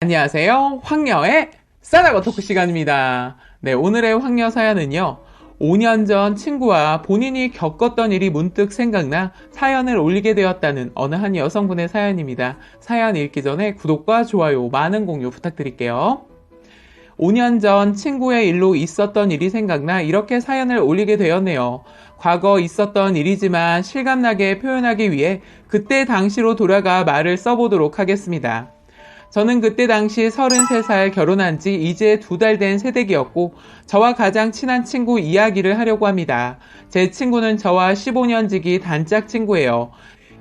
안녕하세요. 황녀의 싸다고 토크 시간입니다. 네, 오늘의 황녀 사연은요. 5년 전 친구와 본인이 겪었던 일이 문득 생각나 사연을 올리게 되었다는 어느 한 여성분의 사연입니다. 사연 읽기 전에 구독과 좋아요, 많은 공유 부탁드릴게요. 5년 전 친구의 일로 있었던 일이 생각나 이렇게 사연을 올리게 되었네요. 과거 있었던 일이지만 실감나게 표현하기 위해 그때 당시로 돌아가 말을 써보도록 하겠습니다. 저는 그때 당시 33살 결혼한 지 이제 두 달 된 새댁이었고 저와 가장 친한 친구 이야기를 하려고 합니다. 제 친구는 저와 15년 지기 단짝 친구예요.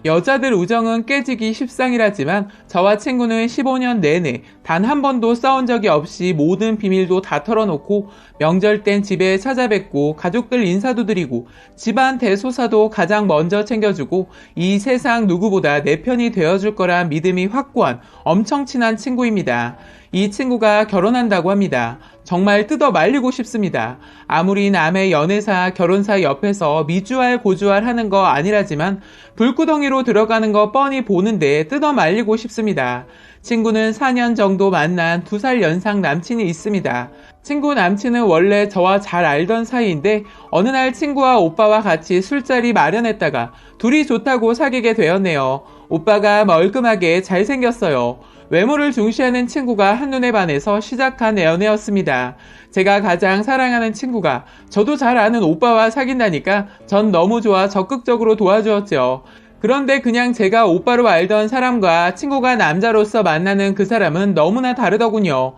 여자들 우정은 깨지기 십상이라지만 저와 친구는 15년 내내 단 한 번도 싸운 적이 없이 모든 비밀도 다 털어놓고 명절 땐 집에 찾아뵙고 가족들 인사도 드리고 집안 대소사도 가장 먼저 챙겨주고 이 세상 누구보다 내 편이 되어줄 거란 믿음이 확고한 엄청 친한 친구입니다. 이 친구가 결혼한다고 합니다. 정말 뜯어 말리고 싶습니다. 아무리 남의 연애사, 결혼사 옆에서 미주알 고주알 하는 거 아니라지만 불구덩이로 들어가는 거 뻔히 보는데 뜯어 말리고 싶습니다. 친구는 4년 정도 만난 2살 연상 남친이 있습니다. 친구 남친은 원래 저와 잘 알던 사이인데 어느 날 친구와 오빠와 같이 술자리 마련했다가 둘이 좋다고 사귀게 되었네요. 오빠가 멀끔하게 잘생겼어요. 외모를 중시하는 친구가 한눈에 반해서 시작한 연애였습니다. 제가 가장 사랑하는 친구가 저도 잘 아는 오빠와 사귄다니까 전 너무 좋아 적극적으로 도와주었죠. 그런데 그냥 제가 오빠로 알던 사람과 친구가 남자로서 만나는 그 사람은 너무나 다르더군요.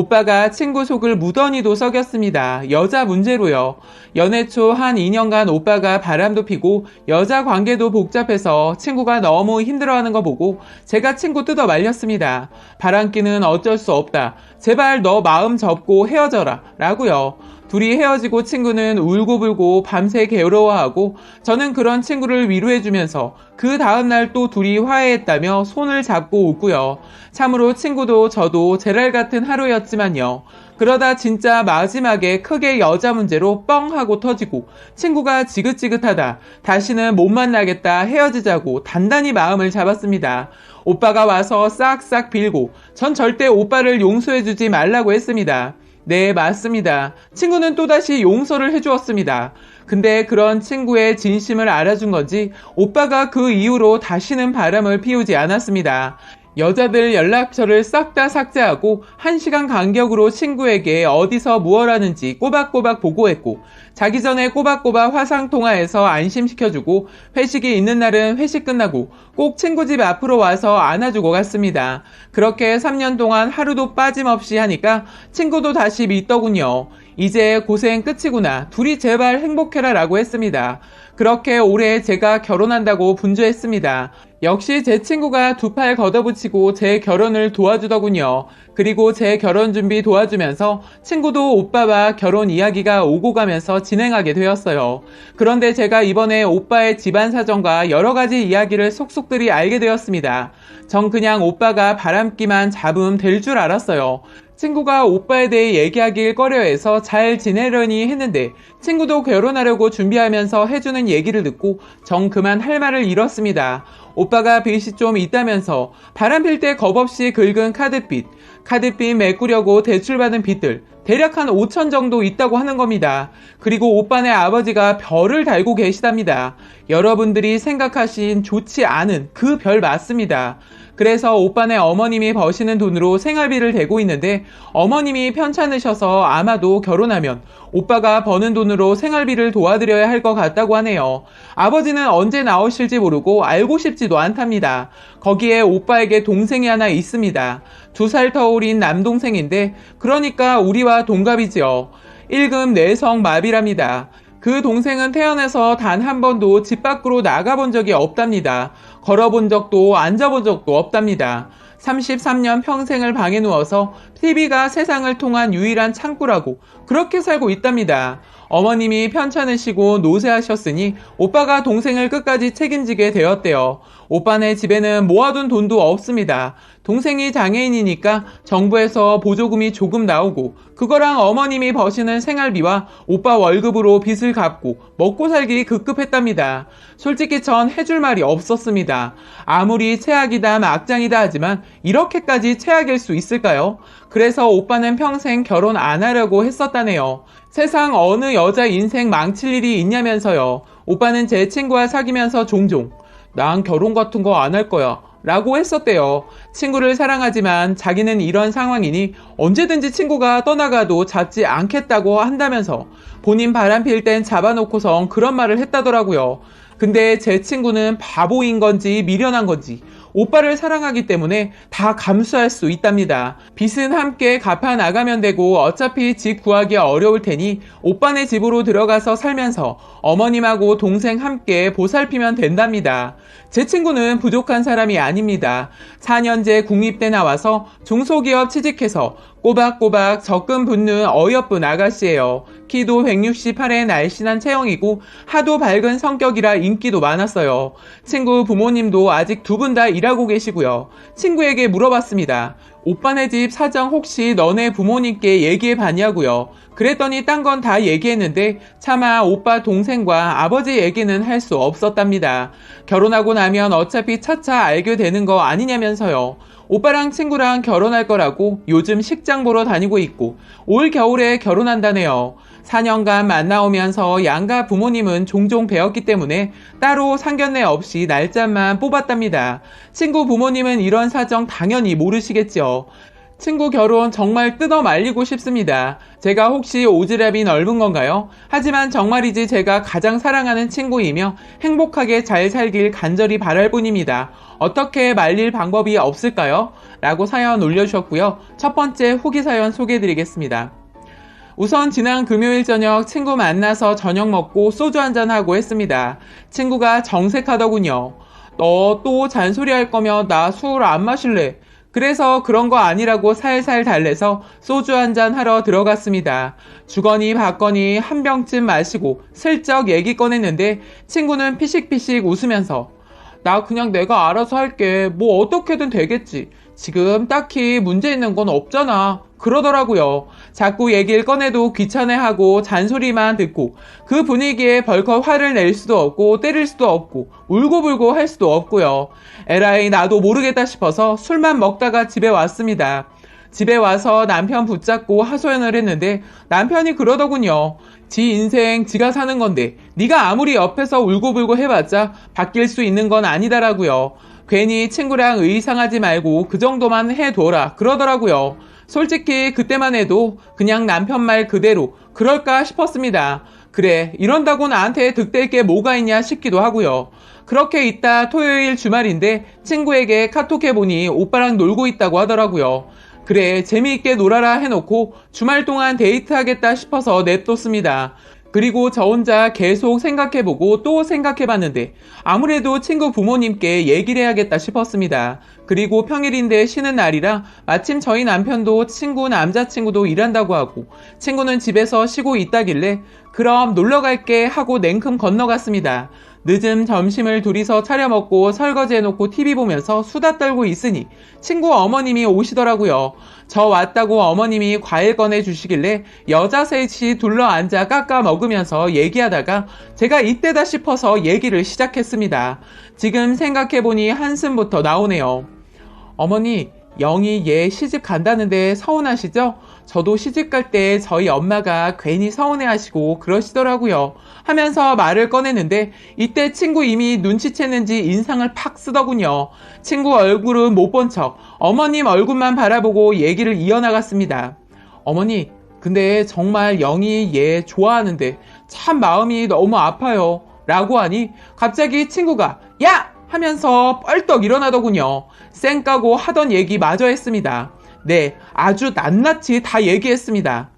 오빠가 친구 속을 무던히도 썩였습니다. 여자 문제로요. 연애 초 한 2년간 오빠가 바람도 피고 여자 관계도 복잡해서 친구가 너무 힘들어하는 거 보고 제가 친구 뜯어 말렸습니다. 바람기는 어쩔 수 없다. 제발 너 마음 접고 헤어져라. 라고요. 둘이 헤어지고 친구는 울고불고 밤새 괴로워하고 저는 그런 친구를 위로해주면서 그 다음날 또 둘이 화해했다며 손을 잡고 웃고요. 참으로 친구도 저도 제랄 같은 하루였지만요. 그러다 진짜 마지막에 크게 여자 문제로 뻥 하고 터지고 친구가 지긋지긋하다. 다시는 못 만나겠다 헤어지자고 단단히 마음을 잡았습니다. 오빠가 와서 싹싹 빌고 전 절대 오빠를 용서해주지 말라고 했습니다. 네, 맞습니다. 친구는 또다시 용서를 해주었습니다. 근데 그런 친구의 진심을 알아준 건지 오빠가 그 이후로 다시는 바람을 피우지 않았습니다. 여자들 연락처를 싹 다 삭제하고 1시간 간격으로 친구에게 어디서 무얼 하는지 꼬박꼬박 보고했고 자기 전에 꼬박꼬박 화상 통화해서 안심시켜주고 회식이 있는 날은 회식 끝나고 꼭 친구 집 앞으로 와서 안아주고 갔습니다. 그렇게 3년 동안 하루도 빠짐없이 하니까 친구도 다시 믿더군요. 이제 고생 끝이구나. 둘이 제발 행복해라 라고 했습니다. 그렇게 올해 제가 결혼한다고 분주했습니다. 역시 제 친구가 두 팔 걷어붙이고 제 결혼을 도와주더군요. 그리고 제 결혼 준비 도와주면서 친구도 오빠와 결혼 이야기가 오고 가면서 진행하게 되었어요. 그런데 제가 이번에 오빠의 집안 사정과 여러 가지 이야기를 속속들이 알게 되었습니다. 전 그냥 오빠가 바람기만 잡으면 될줄 알았어요. 친구가 오빠에 대해 얘기하길 꺼려해서 잘 지내려니 했는데 친구도 결혼하려고 준비하면서 해주는 얘기를 듣고 정 그만 할 말을 잃었습니다. 오빠가 빚이 좀 있다면서 바람 필 때 겁없이 긁은 카드빚, 카드빚 메꾸려고 대출받은 빚들 대략 한 5천 정도 있다고 하는 겁니다. 그리고 오빠네 아버지가 별을 달고 계시답니다. 여러분들이 생각하신 좋지 않은 그 별 맞습니다. 그래서 오빠네 어머님이 버시는 돈으로 생활비를 대고 있는데 어머님이 편찮으셔서 아마도 결혼하면 오빠가 버는 돈으로 생활비를 도와드려야 할 것 같다고 하네요. 아버지는 언제 나오실지 모르고 알고 싶지도 않답니다. 거기에 오빠에게 동생이 하나 있습니다. 두살 터울인 남동생인데 그러니까 우리와 동갑이지요. 1금 뇌성 마비랍니다. 그 동생은 태어나서 단 한 번도 집 밖으로 나가본 적이 없답니다. 걸어본 적도 앉아본 적도 없답니다. 33년 평생을 방에 누워서 TV가 세상을 통한 유일한 창구라고 그렇게 살고 있답니다. 어머님이 편찮으시고 노쇠하셨으니 오빠가 동생을 끝까지 책임지게 되었대요. 오빠네 집에는 모아둔 돈도 없습니다. 동생이 장애인이니까 정부에서 보조금이 조금 나오고 그거랑 어머님이 버시는 생활비와 오빠 월급으로 빚을 갚고 먹고 살기 급급했답니다. 솔직히 전 해줄 말이 없었습니다. 아무리 최악이다 막장이다 하지만 이렇게까지 최악일 수 있을까요? 그래서 오빠는 평생 결혼 안 하려고 했었다네요. 세상 어느 여자 인생 망칠 일이 있냐면서요. 오빠는 제 친구와 사귀면서 종종 난 결혼 같은 거 안 할 거야. 라고 했었대요. 친구를 사랑하지만 자기는 이런 상황이니 언제든지 친구가 떠나가도 잡지 않겠다고 한다면서 본인 바람 필 땐 잡아놓고선 그런 말을 했다더라고요. 근데 제 친구는 바보인 건지 미련한 건지 오빠를 사랑하기 때문에 다 감수할 수 있답니다. 빚은 함께 갚아 나가면 되고 어차피 집 구하기 어려울 테니 오빠네 집으로 들어가서 살면서 어머님하고 동생 함께 보살피면 된답니다. 제 친구는 부족한 사람이 아닙니다. 4년제 국립대 나와서 중소기업 취직해서 꼬박꼬박 적금 붙는 어여쁜 아가씨예요. 키도 168의 날씬한 체형이고 하도 밝은 성격이라 인기도 많았어요. 친구 부모님도 아직 두 분 다 일하고 계시고요. 친구에게 물어봤습니다. 오빠네 집 사정 혹시 너네 부모님께 얘기해 봤냐고요. 그랬더니 딴 건 다 얘기했는데 차마 오빠 동생과 아버지 얘기는 할 수 없었답니다. 결혼하고 나면 어차피 차차 알게 되는 거 아니냐면서요. 오빠랑 친구랑 결혼할 거라고 요즘 식장 보러 다니고 있고 올 겨울에 결혼한다네요. 4년간 만나오면서 양가 부모님은 종종 배웠기 때문에 따로 상견례 없이 날짜만 뽑았답니다. 친구 부모님은 이런 사정 당연히 모르시겠죠. 친구 결혼 정말 뜯어 말리고 싶습니다. 제가 혹시 오지랖이 넓은 건가요? 하지만 정말이지 제가 가장 사랑하는 친구이며 행복하게 잘 살길 간절히 바랄 뿐입니다. 어떻게 말릴 방법이 없을까요? 라고 사연 올려주셨고요. 첫 번째 후기 사연 소개해드리겠습니다. 우선 지난 금요일 저녁 친구 만나서 저녁 먹고 소주 한잔하고 했습니다. 친구가 정색하더군요. 너 또 잔소리 할 거면 나 술 안 마실래. 그래서 그런 거 아니라고 살살 달래서 소주 한 잔 하러 들어갔습니다. 주거니 받거니 한 병쯤 마시고 슬쩍 얘기 꺼냈는데 친구는 피식피식 웃으면서 나 그냥 내가 알아서 할게. 뭐 어떻게든 되겠지. 지금 딱히 문제 있는 건 없잖아. 그러더라고요. 자꾸 얘기를 꺼내도 귀찮아하고 잔소리만 듣고 그 분위기에 벌컥 화를 낼 수도 없고 때릴 수도 없고 울고불고 할 수도 없고요. 에라이 나도 모르겠다 싶어서 술만 먹다가 집에 왔습니다. 집에 와서 남편 붙잡고 하소연을 했는데 남편이 그러더군요. 지 인생 지가 사는 건데 네가 아무리 옆에서 울고불고 해봤자 바뀔 수 있는 건 아니다라고요. 괜히 친구랑 의상하지 말고 그 정도만 해둬라 그러더라고요. 솔직히 그때만 해도 그냥 남편 말 그대로 그럴까 싶었습니다. 그래 이런다고 나한테 득될 게 뭐가 있냐 싶기도 하고요. 그렇게 있다 토요일 주말인데 친구에게 카톡해보니 오빠랑 놀고 있다고 하더라고요. 그래 재미있게 놀아라 해놓고 주말 동안 데이트하겠다 싶어서 냅뒀습니다. 그리고 저 혼자 계속 생각해보고 또 생각해봤는데 아무래도 친구 부모님께 얘기를 해야겠다 싶었습니다. 그리고 평일인데 쉬는 날이라 마침 저희 남편도 친구 남자친구도 일한다고 하고 친구는 집에서 쉬고 있다길래 그럼 놀러 갈게 하고 냉큼 건너갔습니다. 늦은 점심을 둘이서 차려 먹고 설거지 해놓고 TV 보면서 수다 떨고 있으니 친구 어머님이 오시더라고요. 저 왔다고 어머님이 과일 꺼내 주시길래 여자 셋이 둘러 앉아 깎아 먹으면서 얘기하다가 제가 이때다 싶어서 얘기를 시작했습니다. 지금 생각해보니 한숨부터 나오네요. 어머니, 영희 얘 시집 간다는데 서운하시죠? 저도 시집 갈 때 저희 엄마가 괜히 서운해 하시고 그러시더라고요. 하면서 말을 꺼내는데 이때 친구 이미 눈치챘는지 인상을 팍 쓰더군요. 친구 얼굴은 못 본 척 어머님 얼굴만 바라보고 얘기를 이어나갔습니다. 어머니, 근데 정말 영희 얘 좋아하는데 참 마음이 너무 아파요. 라고 하니 갑자기 친구가 야! 하면서 뻘떡 일어나더군요. 쌩 까고 하던 얘기 마저 했습니다. 네, 아주 낱낱이 다 얘기했습니다.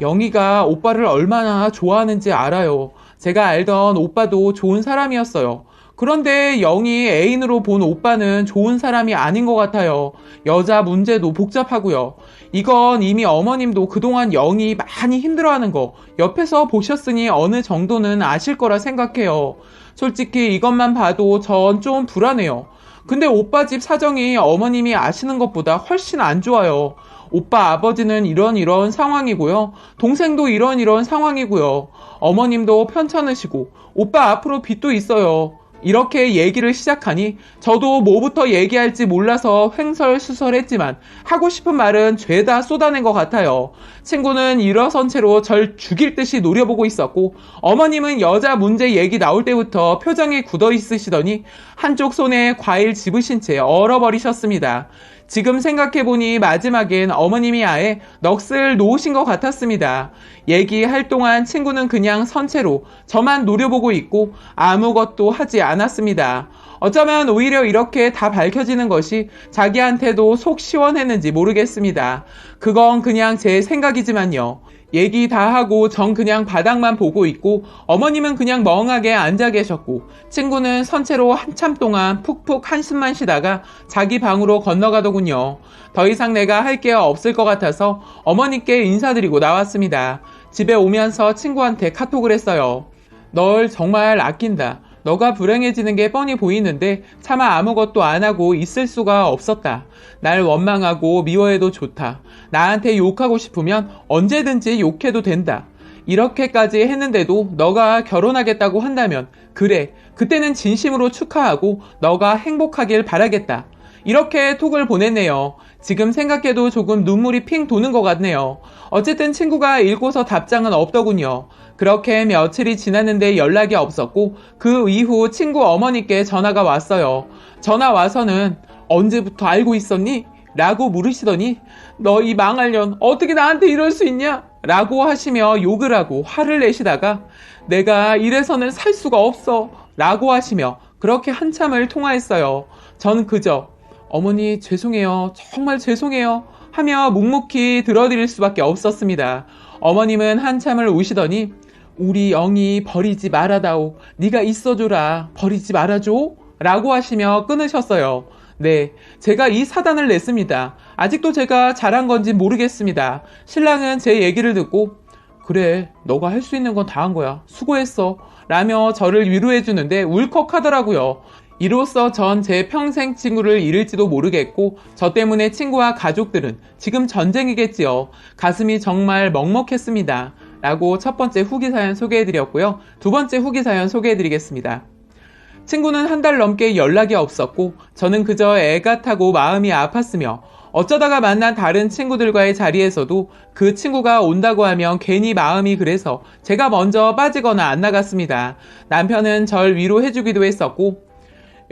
영희가 오빠를 얼마나 좋아하는지 알아요. 제가 알던 오빠도 좋은 사람이었어요. 그런데 영희 애인으로 본 오빠는 좋은 사람이 아닌 것 같아요. 여자 문제도 복잡하고요. 이건 이미 어머님도 그동안 영희 많이 힘들어하는 거 옆에서 보셨으니 어느 정도는 아실 거라 생각해요. 솔직히 이것만 봐도 전 좀 불안해요. 근데 오빠 집 사정이 어머님이 아시는 것보다 훨씬 안 좋아요. 오빠 아버지는 이런 이런 상황이고요. 동생도 이런 이런 상황이고요. 어머님도 편찮으시고 오빠 앞으로 빚도 있어요. 이렇게 얘기를 시작하니 저도 뭐부터 얘기할지 몰라서 횡설수설했지만 하고 싶은 말은 죄다 쏟아낸 것 같아요. 친구는 일어선 채로 절 죽일 듯이 노려보고 있었고 어머님은 여자 문제 얘기 나올 때부터 표정이 굳어 있으시더니 한쪽 손에 과일 집으신 채 얼어버리셨습니다. 지금 생각해보니 마지막엔 어머님이 아예 넋을 놓으신 것 같았습니다. 얘기할 동안 친구는 그냥 선체로 저만 노려보고 있고 아무것도 하지 않았습니다. 어쩌면 오히려 이렇게 다 밝혀지는 것이 자기한테도 속 시원했는지 모르겠습니다. 그건 그냥 제 생각이지만요. 얘기 다 하고 전 그냥 바닥만 보고 있고 어머님은 그냥 멍하게 앉아 계셨고 친구는 선체로 한참 동안 푹푹 한숨만 쉬다가 자기 방으로 건너가더군요. 더 이상 내가 할 게 없을 것 같아서 어머니께 인사드리고 나왔습니다. 집에 오면서 친구한테 카톡을 했어요. 널 정말 아낀다. 너가 불행해지는 게 뻔히 보이는데 차마 아무것도 안 하고 있을 수가 없었다. 날 원망하고 미워해도 좋다. 나한테 욕하고 싶으면 언제든지 욕해도 된다. 이렇게까지 했는데도 너가 결혼하겠다고 한다면 그래 그때는 진심으로 축하하고 너가 행복하길 바라겠다. 이렇게 톡을 보냈네요. 지금 생각해도 조금 눈물이 핑 도는 것 같네요. 어쨌든 친구가 읽고서 답장은 없더군요. 그렇게 며칠이 지났는데 연락이 없었고 그 이후 친구 어머니께 전화가 왔어요. 전화 와서는 언제부터 알고 있었니? 라고 물으시더니 너 이 망할 년 어떻게 나한테 이럴 수 있냐? 라고 하시며 욕을 하고 화를 내시다가 내가 이래서는 살 수가 없어 라고 하시며 그렇게 한참을 통화했어요. 전 그저 어머니 죄송해요. 정말 죄송해요. 하며 묵묵히 들어드릴 수밖에 없었습니다. 어머님은 한참을 우시더니 우리 영이 버리지 말아다오. 네가 있어줘라. 버리지 말아줘. 라고 하시며 끊으셨어요. 네, 제가 이 사단을 냈습니다. 아직도 제가 잘한 건지 모르겠습니다. 신랑은 제 얘기를 듣고 그래, 너가 할 수 있는 건 다 한 거야. 수고했어. 라며 저를 위로해 주는데 울컥하더라고요. 이로써 전 제 평생 친구를 잃을지도 모르겠고 저 때문에 친구와 가족들은 지금 전쟁이겠지요. 가슴이 정말 먹먹했습니다. 라고 첫 번째 후기 사연 소개해드렸고요. 두 번째 후기 사연 소개해드리겠습니다. 친구는 한 달 넘게 연락이 없었고 저는 그저 애가 타고 마음이 아팠으며 어쩌다가 만난 다른 친구들과의 자리에서도 그 친구가 온다고 하면 괜히 마음이 그래서 제가 먼저 빠지거나 안 나갔습니다. 남편은 절 위로해주기도 했었고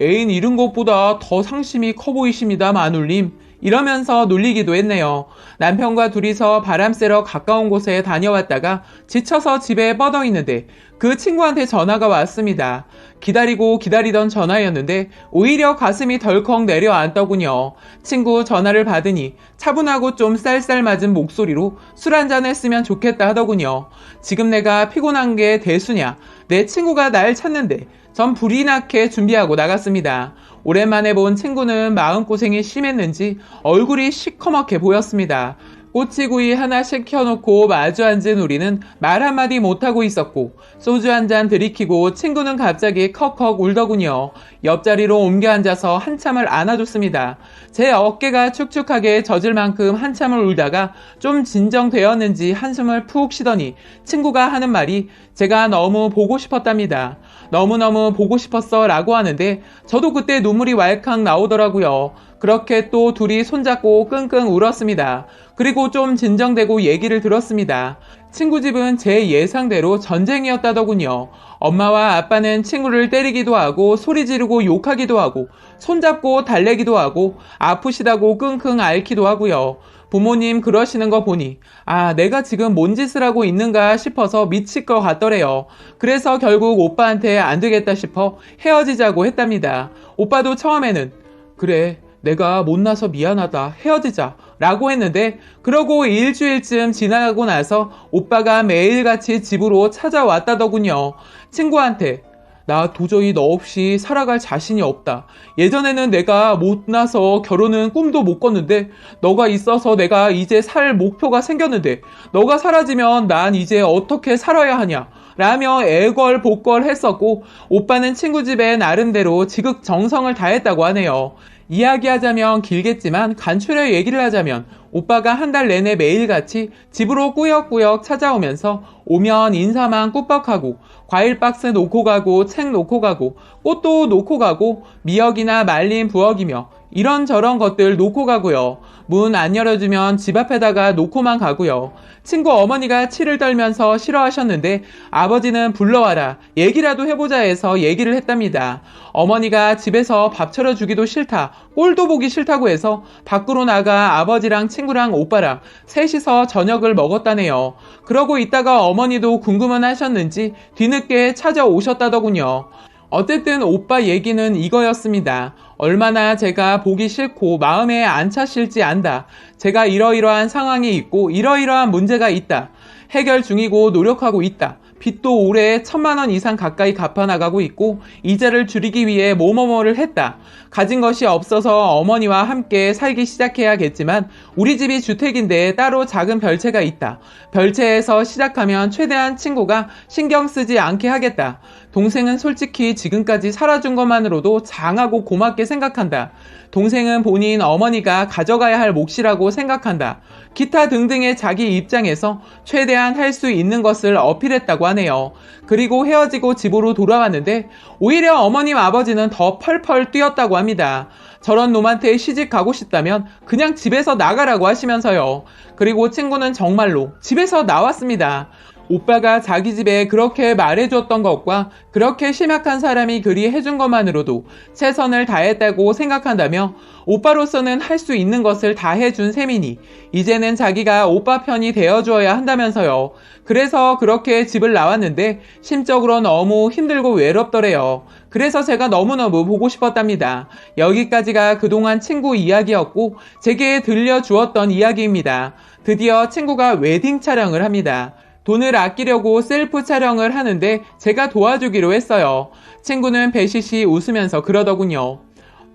애인 잃은 것보다 더 상심이 커 보이십니다, 마눌님. 이러면서 놀리기도 했네요. 남편과 둘이서 바람 쐬러 가까운 곳에 다녀왔다가 지쳐서 집에 뻗어 있는데 그 친구한테 전화가 왔습니다. 기다리고 기다리던 전화였는데 오히려 가슴이 덜컥 내려앉더군요. 친구 전화를 받으니 차분하고 좀 쌀쌀 맞은 목소리로 술 한잔 했으면 좋겠다 하더군요. 지금 내가 피곤한 게 대수냐? 내 친구가 날 찾는데 전 불이 나게 준비하고 나갔습니다. 오랜만에 본 친구는 마음고생이 심했는지 얼굴이 시커멓게 보였습니다. 꼬치구이 하나 시켜놓고 마주 앉은 우리는 말 한마디 못하고 있었고 소주 한 잔 들이키고 친구는 갑자기 컥컥 울더군요. 옆자리로 옮겨 앉아서 한참을 안아줬습니다. 제 어깨가 축축하게 젖을 만큼 한참을 울다가 좀 진정되었는지 한숨을 푹 쉬더니 친구가 하는 말이 제가 너무 보고 싶었답니다. 너무너무 보고 싶었어 라고 하는데 저도 그때 눈물이 왈칵 나오더라고요. 그렇게 또 둘이 손잡고 끙끙 울었습니다. 그리고 좀 진정되고 얘기를 들었습니다. 친구 집은 제 예상대로 전쟁이었다더군요. 엄마와 아빠는 친구를 때리기도 하고 소리 지르고 욕하기도 하고 손잡고 달래기도 하고 아프시다고 끙끙 앓기도 하고요. 부모님 그러시는 거 보니 아 내가 지금 뭔 짓을 하고 있는가 싶어서 미칠 것 같더래요. 그래서 결국 오빠한테 안 되겠다 싶어 헤어지자고 했답니다. 오빠도 처음에는 그래 내가 못나서 미안하다 헤어지자 라고 했는데 그러고 일주일쯤 지나가고 나서 오빠가 매일같이 집으로 찾아왔다더군요. 친구한테 나 도저히 너 없이 살아갈 자신이 없다. 예전에는 내가 못나서 결혼은 꿈도 못 꿨는데 너가 있어서 내가 이제 살 목표가 생겼는데 너가 사라지면 난 이제 어떻게 살아야 하냐. 라며 애걸복걸 했었고 오빠는 친구 집에 나름대로 지극정성을 다했다고 하네요. 이야기하자면 길겠지만 간추려 얘기를 하자면 오빠가 한 달 내내 매일같이 집으로 꾸역꾸역 찾아오면서 오면 인사만 꾸벅하고 과일 박스 놓고 가고 책 놓고 가고 꽃도 놓고 가고 미역이나 말린 부엌이며 이런저런 것들 놓고 가고요. 문 안 열어주면 집 앞에다가 놓고만 가고요. 친구 어머니가 치를 떨면서 싫어하셨는데 아버지는 불러와라 얘기라도 해보자 해서 얘기를 했답니다. 어머니가 집에서 밥 차려주기도 싫다 꼴도 보기 싫다고 해서 밖으로 나가 아버지랑 친구랑 오빠랑 셋이서 저녁을 먹었다네요. 그러고 있다가 어머니도 궁금은 하셨는지 뒤늦게 찾아오셨다더군요. 어쨌든 오빠 얘기는 이거였습니다. 얼마나 제가 보기 싫고 마음에 안 차실지 안다. 제가 이러이러한 상황이 있고 이러이러한 문제가 있다. 해결 중이고 노력하고 있다. 빚도 올해 천만 원 이상 가까이 갚아나가고 있고 이자를 줄이기 위해 뭐뭐뭐를 했다. 가진 것이 없어서 어머니와 함께 살기 시작해야겠지만 우리 집이 주택인데 따로 작은 별채가 있다. 별채에서 시작하면 최대한 친구가 신경 쓰지 않게 하겠다. 동생은 솔직히 지금까지 살아준 것만으로도 장하고 고맙게 생각한다. 동생은 본인 어머니가 가져가야 할 몫이라고 생각한다. 기타 등등의 자기 입장에서 최대한 할 수 있는 것을 어필했다고 하네요. 그리고 헤어지고 집으로 돌아왔는데 오히려 어머님 아버지는 더 펄펄 뛰었다고 합니다. 저런 놈한테 시집 가고 싶다면 그냥 집에서 나가라고 하시면서요. 그리고 친구는 정말로 집에서 나왔습니다. 오빠가 자기 집에 그렇게 말해줬던 것과 그렇게 심약한 사람이 그리 해준 것만으로도 최선을 다했다고 생각한다며 오빠로서는 할 수 있는 것을 다 해준 셈이니 이제는 자기가 오빠 편이 되어주어야 한다면서요. 그래서 그렇게 집을 나왔는데 심적으로 너무 힘들고 외롭더래요. 그래서 제가 너무너무 보고 싶었답니다. 여기까지가 그동안 친구 이야기였고 제게 들려주었던 이야기입니다. 드디어 친구가 웨딩 촬영을 합니다. 돈을 아끼려고 셀프 촬영을 하는데 제가 도와주기로 했어요. 친구는 배시시 웃으면서 그러더군요.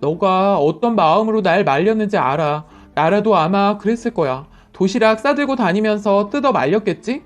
너가 어떤 마음으로 날 말렸는지 알아. 나라도 아마 그랬을 거야. 도시락 싸들고 다니면서 뜯어 말렸겠지?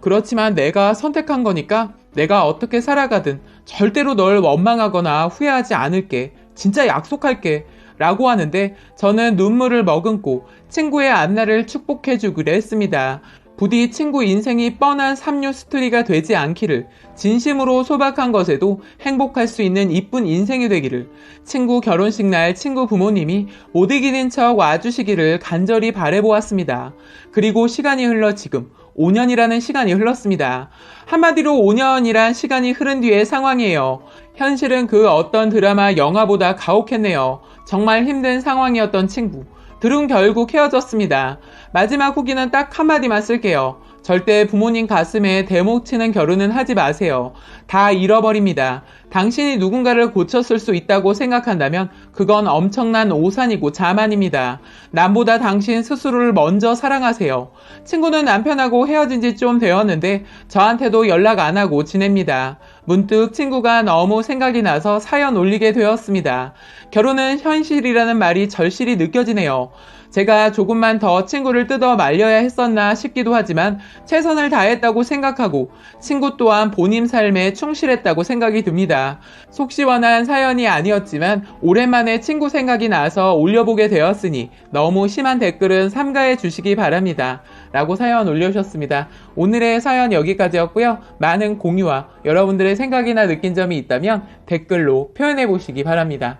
그렇지만 내가 선택한 거니까 내가 어떻게 살아가든 절대로 널 원망하거나 후회하지 않을게. 진짜 약속할게. 라고 하는데 저는 눈물을 머금고 친구의 앞날을 축복해주기로 했습니다. 부디 친구 인생이 뻔한 삼류 스토리가 되지 않기를 진심으로 소박한 것에도 행복할 수 있는 이쁜 인생이 되기를 친구 결혼식 날 친구 부모님이 못 이기는 척 와주시기를 간절히 바래보았습니다. 그리고 시간이 흘러 지금 5년이라는 시간이 흘렀습니다. 한마디로 5년이란 시간이 흐른 뒤의 상황이에요. 현실은 그 어떤 드라마, 영화보다 가혹했네요. 정말 힘든 상황이었던 친구. 둘은 결국 헤어졌습니다. 마지막 후기는 딱 한마디만 쓸게요. 절대 부모님 가슴에 대목 치는 결혼은 하지 마세요. 다 잃어버립니다. 당신이 누군가를 고쳤을 수 있다고 생각한다면 그건 엄청난 오산이고 자만입니다. 남보다 당신 스스로를 먼저 사랑하세요. 친구는 남편하고 헤어진 지 좀 되었는데 저한테도 연락 안 하고 지냅니다. 문득 친구가 너무 생각이 나서 사연 올리게 되었습니다. 결혼은 현실이라는 말이 절실히 느껴지네요. 제가 조금만 더 친구를 뜯어 말려야 했었나 싶기도 하지만 최선을 다했다고 생각하고 친구 또한 본인 삶에 충실했다고 생각이 듭니다. 속 시원한 사연이 아니었지만 오랜만에 친구 생각이 나서 올려보게 되었으니 너무 심한 댓글은 삼가해 주시기 바랍니다. 라고 사연 올려주셨습니다. 오늘의 사연 여기까지였고요. 많은 공유와 여러분들의 생각이나 느낀 점이 있다면 댓글로 표현해 보시기 바랍니다.